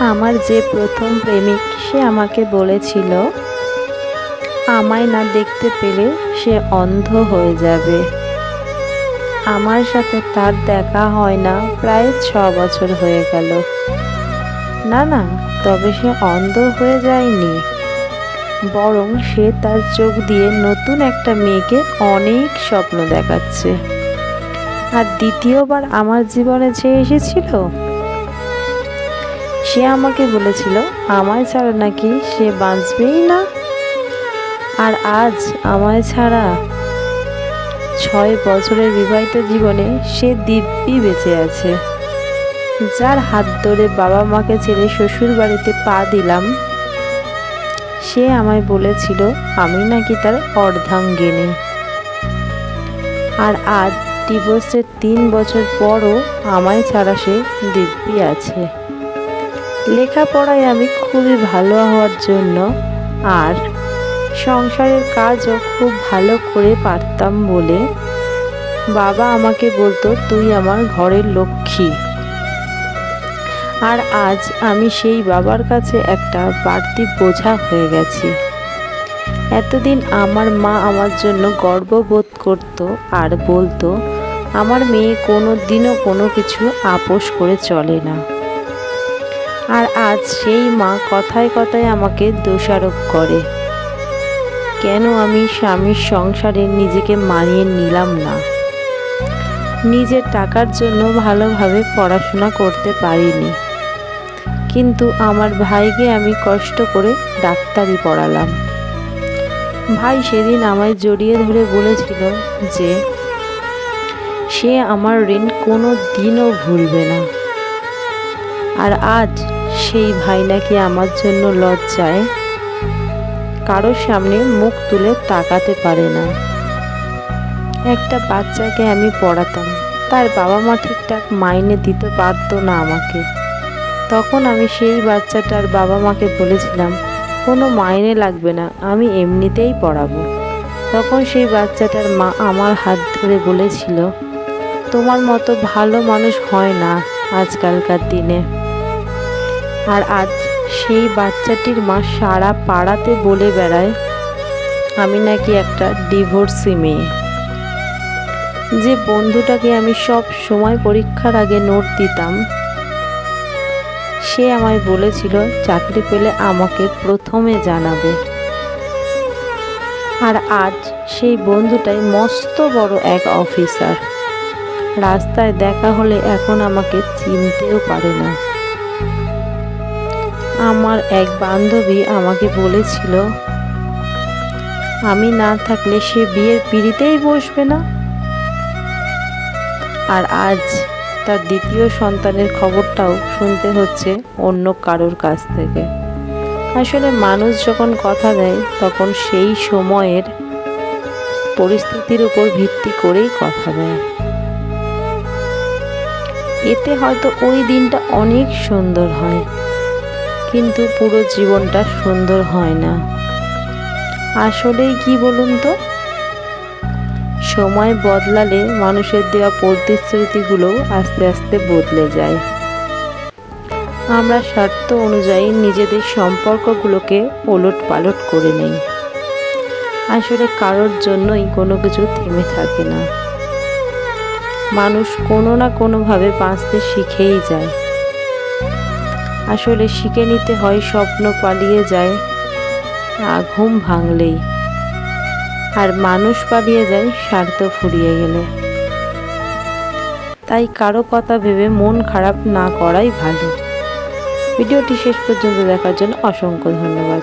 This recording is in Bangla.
আমার যে প্রথম প্রেমিক সে আমাকে বলেছিল, আমায় না দেখতে পেলে সে অন্ধ হয়ে যাবে। আমার সাথে তার দেখা হয় না, প্রায় ছ বছর হয়ে গেল। না না, তবে সে অন্ধ হয়ে যায়নি। বরং সে তার চোখ দিয়ে নতুন একটা মেয়েকে অনেক স্বপ্ন দেখাচ্ছে। আর দ্বিতীয়বার আমার জীবনে যে এসেছিল সে আমাকে বলেছিল, আমায় ছাড়া নাকি সে বাঁচবেই না? আর আজ আমায় ছাড়া ছয় বছরের বিবাহিত জীবনে সে দিব্যি বেঁচে আছে। যার হাত ধরে বাবা মাকে ছেড়ে শ্বশুর বাড়িতে পা দিলাম, সে আমায় বলেছিল, আমি নাকি তার অর্ধাঙ্গিনী। আর আজ ডিভোর্সের তিন বছর পরও আমায় ছাড়া সে দিব্যি আছে। লেখাপড়ায় আমি খুবই ভালো হওয়ার জন্য আর সংসারের কাজও খুব ভালো করে পারতাম বলে বাবা আমাকে বলতো, তুই আমার ঘরের লক্ষ্মী। আর আজ আমি সেই বাবার কাছে একটা বাড়তি বোঝা হয়ে গেছি। এতদিন আমার মা আমার জন্য গর্ববোধ করত আর বলতো, আমার মেয়ে কোনো দিনও কোনো কিছু আপোষ করে চলে না। আর আজ সেই মা কথায় কথায় আমাকে দোষারোপ করে। কেন আমি স্বামীর সংসারে নিজেকে মানিয়ে নিলাম না? নিজের টাকার জন্য ভালোভাবে পড়াশোনা করতে পারিনি। কিন্তু আমার ভাইকে আমি কষ্ট করে ডাক্তারি পড়ালাম। ভাই সেদিন আমায় জড়িয়ে ধরে বলেছিল যে, সে আমার ঋণ কোনো দিনও ভুলবে না। আর আজ সেই ভাই নাকি আমার জন্য লজ্জায় কারোর সামনে মুখ তুলে তাকাতে পারে না। একটা বাচ্চাকে আমি পড়াতাম, তার বাবা মা ঠিকঠাক মাইনে দিতে পারতো না আমাকে। তখন আমি সেই বাচ্চাটার বাবা মাকে বলেছিলাম, কোনো মাইনে লাগবে না, আমি এমনিতেই পড়াবো। তখন সেই বাচ্চাটার মা আমার হাত ধরে বলেছিল, তোমার মতো ভালো মানুষ হয় না আজকালকার দিনে। আর আজ সেই বাচ্চাটির মা সারা পাড়াতে বলে বেড়ায়, আমি নাকি একটা ডিভোর্সি মেয়ে। যে বন্ধুটাকে আমি সব সময় পরীক্ষার আগে নোট দিতাম, সে আমায় বলেছিল, চাকরি পেলে আমাকে প্রথমে জানাবে। আর আজ সেই বন্ধুটাই মস্ত বড় এক অফিসার। রাস্তায় দেখা হলে এখন আমাকে চিনতেও পারে না। আমার এক বান্ধবী আমাকে বলেছিল, আমি না থাকলে সে বিয়ের পিড়িতেই বসবে না। আর আজ তার দ্বিতীয় সন্তানের খবরটাও শুনতে হচ্ছে অন্য কারোর কাছ থেকে। আসলে মানুষ যখন কথা দেয়, তখন সেই সময়ের পরিস্থিতির উপর ভিত্তি করেই কথা দেয়। এতে হয়তো ওই দিনটা অনেক সুন্দর হয়। কিন্তু পুরো জীবনটা সুন্দর হয় না। আসলেই কি বলুন তো? সময় বদলালে মানুষের দেওয়া প্রতিশ্রুতিগুলো আস্তে আস্তে বদলে যায়। আমরা স্বার্থ অনুযায়ী নিজেদের সম্পর্কগুলোকে ওলট পালট করে নেই। আসলে কারোর জন্যই কোনো কিছু থেমে থাকে না। মানুষ কোনো না কোনোভাবে বাঁচতে শিখেই যায়। আসলে শিখে নিতে হয় স্বপ্ন পালিয়ে যায় ঘুম ভাঙলেই। আর মানুষ পালিয়ে যায় স্বার্থ ফুরিয়ে গেলে। তাই কারও কথা ভেবে মন খারাপ না করাই ভালো। ভিডিওটি শেষ পর্যন্ত দেখার জন্য অসংখ্য ধন্যবাদ।